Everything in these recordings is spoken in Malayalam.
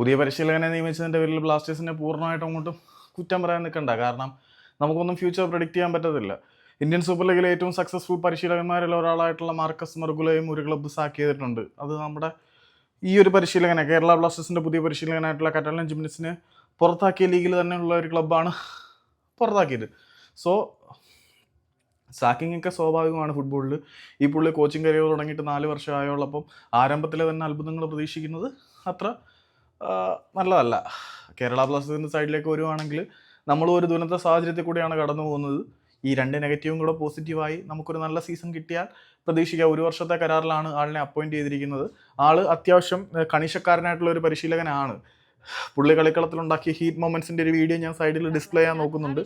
പുതിയ പരിശീലകനെ നിയമിച്ചതിന്റെ പേരിൽ ബ്ലാസ്റ്റേഴ്സിനെ പൂർണമായിട്ടും അങ്ങോട്ടും കുറ്റം പറയാൻ നിൽക്കണ്ട. കാരണം നമുക്കൊന്നും ഫ്യൂച്ചർ പ്രഡിക്റ്റ് ചെയ്യാൻ പറ്റത്തില്ല. ഇന്ത്യൻ സൂപ്പർ ലീഗിലെ ഏറ്റവും സക്സസ്ഫുൾ പരിശീലകന്മാരിൽ ഒരാളായിട്ടുള്ള മാർക്കസ് മെർഗുലയും ഒരു ക്ലബ്ബ് സാക്ക് ചെയ്തിട്ടുണ്ട്. അത് നമ്മുടെ ഈ ഒരു പരിശീലകനെ കേരള ബ്ലാസ്റ്റേഴ്സിന്റെ പുതിയ പരിശീലകനായിട്ടുള്ള കറ്റാലൻ ജിംനസിനെ പുറത്താക്കിയ ലീഗിൽ തന്നെയുള്ള ഒരു ക്ലബ്ബാണ് പുറത്താക്കിയത്. സോ സാക്കിംഗ് ഒക്കെ സ്വാഭാവികമാണ് ഫുട്ബോളിൽ ഈ പുള്ളി കോച്ചിങ് കരിയർ തുടങ്ങിയിട്ട് നാല് വർഷമായുള്ളപ്പം ആരംഭത്തിലെ തന്നെ അത്ഭുതങ്ങൾ പ്രതീക്ഷിക്കുന്നത് അത്ര നല്ലതല്ല. കേരള ബ്ലാസ്റ്റേഴ്സിന്റെ സൈഡിലേക്ക് വരുവാണെങ്കിൽ നമ്മൾ ഒരു ദുരന്ത സാഹചര്യത്തിൽ കൂടിയാണ് കടന്നു പോകുന്നത്. ഈ രണ്ട് നെഗറ്റീവും കൂടെ പോസിറ്റീവായി നമുക്കൊരു നല്ല സീസൺ കിട്ടിയാൽ പ്രതീക്ഷിക്കാം. ഒരു വർഷത്തെ കരാറിലാണ് ആളിനെ അപ്പോയിന്റ് ചെയ്തിരിക്കുന്നത്. ആൾ അത്യാവശ്യം കണിശക്കാരനായിട്ടുള്ള ഒരു പരിശീലകനാണ്. പുള്ളി കളിക്കളത്തിലുണ്ടാക്കിയ ഹീറ്റ് മൊമെന്റ്സിന്റെ ഒരു വീഡിയോ ഞാൻ സൈഡിൽ ഡിസ്പ്ലേ ചെയ്യാൻ നോക്കുന്നുണ്ട്.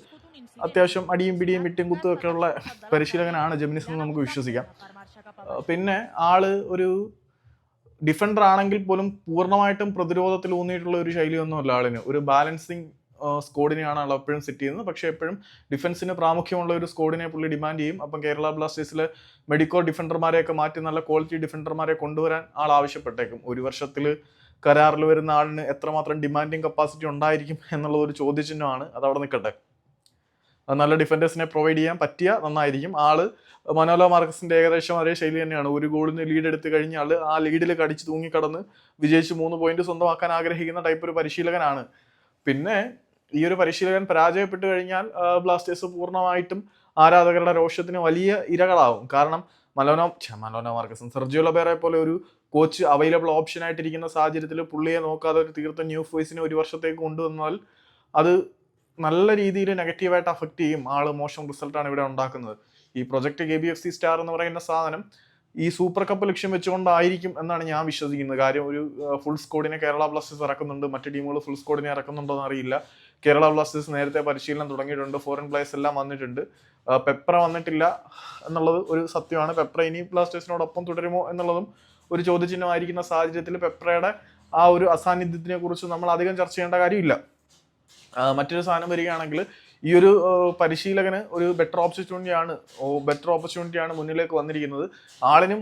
അത്യാവശ്യം അടിയും പിടിയും വിട്ടും കുത്തും ഒക്കെ ഉള്ള പരിശീലകനാണ്. ജെമിനിസ് എന്ന് നമുക്ക് വിശ്വസിക്കാം. പിന്നെ ആൾ ഒരു ഡിഫൻഡർ ആണെങ്കിൽ പോലും പൂർണമായിട്ടും പ്രതിരോധത്തിൽ ഊന്നിയിട്ടുള്ള ഒരു ശൈലിയൊന്നുമല്ല ആളിന്. ഒരു ബാലൻസിങ് സ്കോഡിനെയാണ് ആൾ എപ്പോഴും സെറ്റ് ചെയ്യുന്നത്. പക്ഷേ എപ്പോഴും ഡിഫൻസിന് പ്രാമുഖ്യമുള്ള ഒരു സ്കോഡിനെ പുള്ളി ഡിമാൻഡ് ചെയ്യും. അപ്പം കേരള ബ്ലാസ്റ്റേഴ്സിലെ മെഡിക്കോ ഡിഫൻഡർമാരെയൊക്കെ മാറ്റി നല്ല ക്വാളിറ്റി ഡിഫൻഡർമാരെ കൊണ്ടുവരാൻ ആൾ ആവശ്യപ്പെട്ടേക്കും. ഒരു വർഷത്തിൽ കരാറിൽ വരുന്ന ആളിന് എത്രമാത്രം ഡിമാൻഡിങ് കപ്പാസിറ്റി ഉണ്ടായിരിക്കും എന്നുള്ളത് ഒരു ചോദ്യചിഹ്നമാണ്. അതവിടെ നിൽക്കട്ടെ. നല്ല ഡിഫൻഡേഴ്സിനെ പ്രൊവൈഡ് ചെയ്യാൻ പറ്റിയ നന്നായിരിക്കും. ആൾ മനോലോ മാർക്കസിന്റെ ഏകദേശം അതേ ശൈലി തന്നെയാണ്. ഒരു ഗോളിന് ലീഡ് എടുത്തു കഴിഞ്ഞാൽ ആ ലീഡിൽ കടിച്ച് തൂങ്ങിക്കടന്ന് വിജയിച്ച് മൂന്ന് പോയിന്റ് സ്വന്തമാക്കാൻ ആഗ്രഹിക്കുന്ന ടൈപ്പ് ഒരു പരിശീലകനാണ്. പിന്നെ ഈ ഒരു പരിശീലകൻ പരാജയപ്പെട്ടു കഴിഞ്ഞാൽ ബ്ലാസ്റ്റേഴ്സ് പൂർണമായിട്ടും ആരാധകരുടെ രോഷത്തിന് വലിയ ഇരകളാവും. കാരണം മലോനോ മലോനോ മാർക്കസും സെർജിയോ ലബേറെ പോലെ ഒരു കോച്ച് അവൈലബിൾ ഓപ്ഷൻ ആയിട്ടിരിക്കുന്ന സാഹചര്യത്തിൽ പുള്ളിയെ നോക്കാതെ ഒരു തീർത്ത ന്യൂ ഫോയ്സിനെ ഒരു വർഷത്തേക്ക് കൊണ്ടുവന്നാൽ അത് നല്ല രീതിയിൽ നെഗറ്റീവായിട്ട് അഫക്റ്റ് ചെയ്യും. ആൾ മോശം റിസൾട്ടാണ് ഇവിടെ ഉണ്ടാക്കുന്നത്. ഈ project K B F C star എന്ന് പറയുന്ന സാധനം ഈ സൂപ്പർ കപ്പ് ലക്ഷ്യം വെച്ചുകൊണ്ടായിരിക്കും എന്നാണ് ഞാൻ വിശ്വസിക്കുന്നത്. കാര്യം ഒരു ഫുൾ സ്കോഡിനെ കേരള ബ്ലാസ്റ്റേഴ്സ് ഇറക്കുന്നുണ്ട്. മറ്റു ടീമുകൾ ഫുൾ സ്കോഡിനെ ഇറക്കുന്നുണ്ടോ എന്ന് അറിയില്ല കേരള ബ്ലാസ്റ്റേഴ്സ് നേരത്തെ പരിശീലനം തുടങ്ങിയിട്ടുണ്ട്. ഫോറിൻ പ്ലേയേഴ്സ് എല്ലാം വന്നിട്ടുണ്ട്. പെപ്ര വന്നിട്ടില്ല എന്നുള്ളത് ഒരു സത്യമാണ്. പെപ്ര ഇനി ബ്ലാസ്റ്റേഴ്സിനോടൊപ്പം തുടരുമോ എന്നുള്ളതും ഒരു ചോദ്യചിഹ്നമായിരിക്കുന്ന സാഹചര്യത്തിൽ പെപ്രയുടെ ആ ഒരു അസാന്നിധ്യത്തിനെ കുറിച്ച് നമ്മൾ അധികം ചർച്ച ചെയ്യേണ്ട കാര്യമില്ല. മറ്റൊരു സാധനം വരികയാണെങ്കിൽ ഈ ഒരു പരിശീലകന് ഒരു ബെറ്റർ ഓപ്പർച്യൂണിറ്റി ആണ് ബെറ്റർ ഓപ്പർച്യൂണിറ്റി ആണ് മുന്നിലേക്ക് വന്നിരിക്കുന്നത്. ആളിനും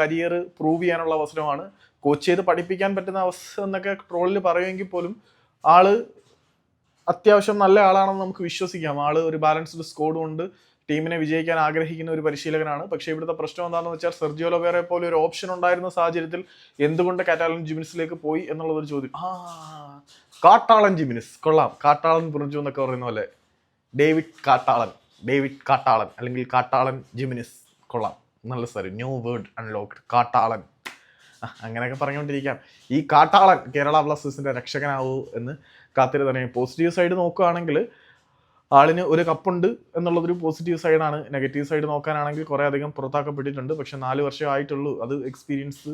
കരിയർ പ്രൂവ് ചെയ്യാനുള്ള അവസരമാണ്. കോച്ച് ചെയ്ത് പഠിപ്പിക്കാൻ പറ്റുന്ന അവസരം എന്നൊക്കെ ട്രോളിൽ പറയുമെങ്കിൽ പോലും ആൾ അത്യാവശ്യം നല്ല ആളാണെന്ന് നമുക്ക് വിശ്വസിക്കാം. ആൾ ഒരു ബാലൻസ്ഡ് സ്കോഡ് കൊണ്ട് ടീമിനെ വിജയിക്കാൻ ആഗ്രഹിക്കുന്ന ഒരു പരിശീലകനാണ്. പക്ഷേ ഇവിടുത്തെ പ്രശ്നം എന്താണെന്ന് വെച്ചാൽ സെർജിയോ ലൊവേറെ പോലെ ഒരു ഓപ്ഷൻ ഉണ്ടായിരുന്ന സാഹചര്യത്തിൽ എന്തുകൊണ്ട് കാറ്റാലൻ ജിമിനിസിലേക്ക് പോയി എന്നുള്ളതൊരു ചോദ്യം. ആ കാട്ടാളൻ ജിമിനിസ്. കൊള്ളാം. കാട്ടാളൻ പുറഞ്ചു എന്നൊക്കെ പറയുന്ന പോലെ ഡേവിഡ് കാട്ടാളൻ ഡേവിഡ് കാട്ടാളൻ അല്ലെങ്കിൽ കാട്ടാളൻ ജിമിനിസ്. കൊള്ളാം. നല്ല സാരി ന്യൂ വേർഡ് അൺലോക്ക്ഡ് കാട്ടാളൻ. അങ്ങനെയൊക്കെ പറഞ്ഞുകൊണ്ടിരിക്കാം. ഈ കാട്ടാളൻ കേരള ബ്ലാസ്റ്റേഴ്സിന്റെ രക്ഷകനാവൂ എന്ന് കാത്തിരി തന്നെ. പോസിറ്റീവ് സൈഡ് നോക്കുകയാണെങ്കിൽ ആളിന് ഒരു കപ്പുണ്ട് എന്നുള്ളതൊരു പോസിറ്റീവ് സൈഡാണ് നെഗറ്റീവ് സൈഡ് നോക്കാനാണെങ്കിൽ കുറേ അധികം പുറത്താക്കപ്പെട്ടിട്ടുണ്ട്. പക്ഷെ നാല് വർഷം ആയിട്ടുള്ളൂ അത് എക്സ്പീരിയൻസ്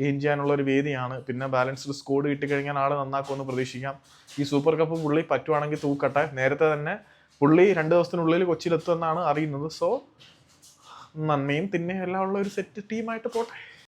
ഗെയിൻ ചെയ്യാനുള്ള ഒരു വേദിയാണ്. പിന്നെ ബാലൻസ്ഡ് സ്കോഡ് കിട്ടിക്കഴിഞ്ഞാൽ ആൾ നന്നാക്കുമെന്ന് പ്രതീക്ഷിക്കാം. ഈ സൂപ്പർ കപ്പ് പുള്ളി പറ്റുവാണെങ്കിൽ തൂക്കട്ടെ. നേരത്തെ തന്നെ പുള്ളി രണ്ട് ദിവസത്തിനുള്ളിൽ കൊച്ചിയിലെത്തുമെന്നാണ് അറിയുന്നത്. സോ നന്മയും തിന്മയും എല്ലാം ഉള്ള ഒരു സെറ്റ് ടീമായിട്ട് പോട്ടെ.